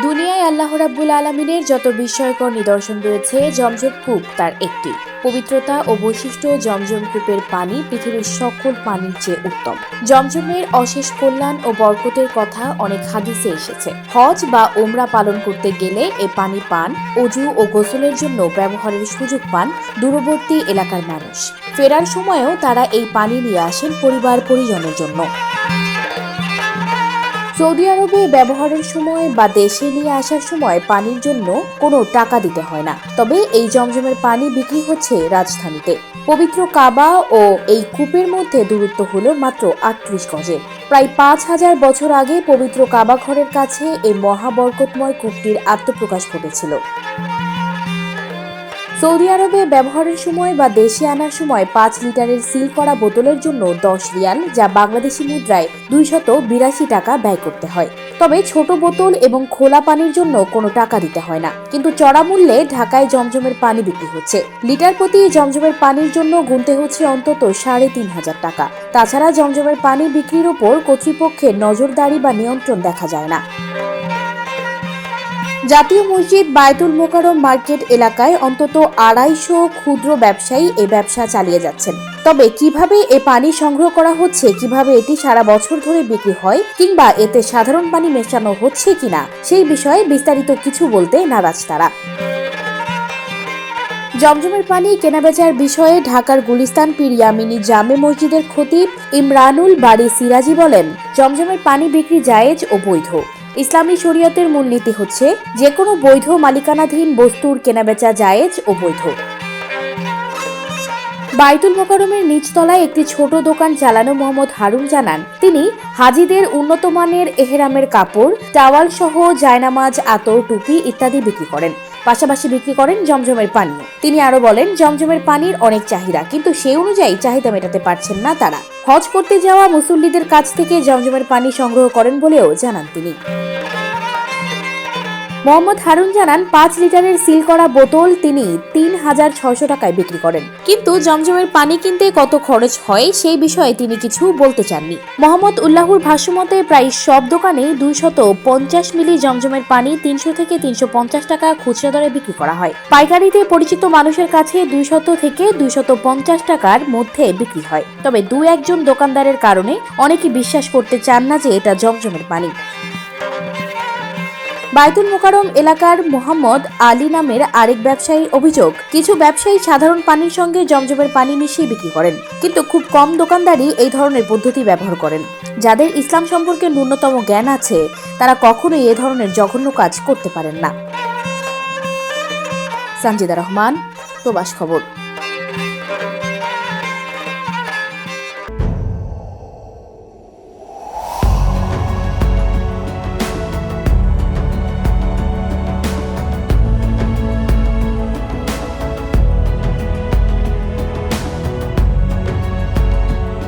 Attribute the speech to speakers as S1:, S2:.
S1: দুনিয়ায় আল্লাহ রাব্বুল আলমিনের যত বিস্ময়কর নিদর্শন রয়েছে, জমজম কূপ তার একটি। পবিত্রতা ও বৈশিষ্ট্য জমজম কূপের পানি পৃথিবীর সকল পানির চেয়ে উত্তম। জমজমের অশেষ কল্যাণ ও বরকতের কথা অনেক হাদিসে এসেছে। হজ বা ওমরা পালন করতে গেলে এ পানি পান, অজু ও গোসলের জন্য ব্যবহারের সুযোগ পান দূরবর্তী এলাকার মানুষ। ফেরার সময়ও তারা এই পানি নিয়ে আসেন পরিবার পরিজনের জন্য। সৌদি আরবে ব্যবহারের সময় বা দেশে নিয়ে আসার সময় পানির জন্য কোনো টাকা দিতে হয় না। তবে এই জমজমের পানি বিক্রি হচ্ছে রাজধানীতে। পবিত্র কাবা ও এই কূপের মধ্যে দূরত্ব হল মাত্র আটত্রিশ গজে। প্রায় পাঁচ হাজার বছর আগে পবিত্র কাবা ঘরের কাছে এই মহাবরকতময় কূপটির আত্মপ্রকাশ ঘটেছিল। সৌদি আরবে ব্যবহারের সময় বা দেশে আনার সময় পাঁচ লিটারের সিল করা বোতলের জন্য দশ রিয়াল, যা বাংলাদেশি মুদ্রায় দুইশত বিরাশি টাকা ব্যয় করতে হয়। তবে ছোট বোতল এবং খোলা পানির জন্য কোনো টাকা দিতে হয় না। কিন্তু চড়া মূল্যে ঢাকায় জমজমের পানি বিক্রি হচ্ছে। লিটার প্রতি জমজমের পানির জন্য গুনতে হচ্ছে অন্তত সাড়ে তিন হাজার টাকা। তাছাড়া জমজমের পানি বিক্রির ওপর কর্তৃপক্ষের নজরদারি বা নিয়ন্ত্রণ দেখা যায় না। জাতীয় মসজিদ বায়তুল মোকারম মার্কেট এলাকায় অন্তত আড়াইশো ক্ষুদ্র ব্যবসায়ী এই ব্যবসা চালিয়ে যাচ্ছেন। তবে কীভাবে এ পানি সংগ্রহ করা হচ্ছে, কীভাবে এটি সারা বছর ধরে বিক্রি হয়, কিংবা এতে সাধারণ পানি মেশানো হচ্ছে কিনা, সেই বিষয়ে বিস্তারিত কিছু বলতে নারাজ তারা। জমজমের পানি কেনাবেচার বিষয়ে ঢাকার গুলিস্তান পীর ইয়ামিনী জামে মসজিদের খতিব ইমরানুল বাড়ি সিরাজি বলেন, জমজমের পানি বিক্রি জায়েজ ও বৈধ। ইসলামী শরীয়তের মূলনীতি হচ্ছে যে কোনো বৈধ মালিকানাধীন বস্তুর কেনাবেচা জায়েজ ও বৈধ। বাইতুল মোকারমের নিচতলায় একটি ছোট দোকান চালানো মোহাম্মদ হারুন জানান, তিনি হাজিদের উন্নত মানের এহেরামের কাপড়, টাওয়াল সহ জায়নামাজ, আতর, টুপি ইত্যাদি বিক্রি করেন। পাশাপাশি বিক্রি করেন জমজমের পানি। তিনি আরও বলেন, জমজমের পানির অনেক চাহিদা, কিন্তু সেই অনুযায়ী চাহিদা মেটাতে পারছেন না তারা। হজ করতে যাওয়া মুসল্লিদের কাছ থেকে জমজমের পানি সংগ্রহ করেন বলেও জানান তিনি। মোহাম্মদ হারুন জানান পাঁচ লিটারের সিল করা বোতল তিনি তিন হাজার ছয়শো টাকায় বিক্রি করেন। কিন্তু জমজমের পানি কিনতে কত খরচ হয় সেই বিষয়ে তিনি কিছু বলতে চাননি। মোহাম্মদ উল্লাহুর ভাষ্যমতে প্রায় সব দোকানে দুইশত পঞ্চাশ মিলি জমজমের পানি তিনশো থেকে তিনশো পঞ্চাশ টাকা খুচরা দরে বিক্রি করা হয়। পাইকারিতে পরিচিত মানুষের কাছে দুইশত থেকে দুইশত পঞ্চাশ টাকার মধ্যে বিক্রি হয়। তবে দু একজন দোকানদারের কারণে অনেকে বিশ্বাস করতে চান না যে এটা জমজমের পানি। বাইতুল মোকারম এলাকার মোহাম্মদ আলী নামের আরেক ব্যবসায়ীর অভিযোগ, কিছু ব্যবসায়ী সাধারণ পানির সঙ্গে জমজমের পানি মিশিয়ে বিক্রি করেন, কিন্তু খুব কম দোকানদারই এই ধরনের পদ্ধতি ব্যবহার করেন। যাদের ইসলাম সম্পর্কে ন্যূনতম জ্ঞান আছে, তারা কখনোই এ ধরনের জঘন্য কাজ করতে পারেন না। সঞ্জিদা রহমান, প্রবাস খবর।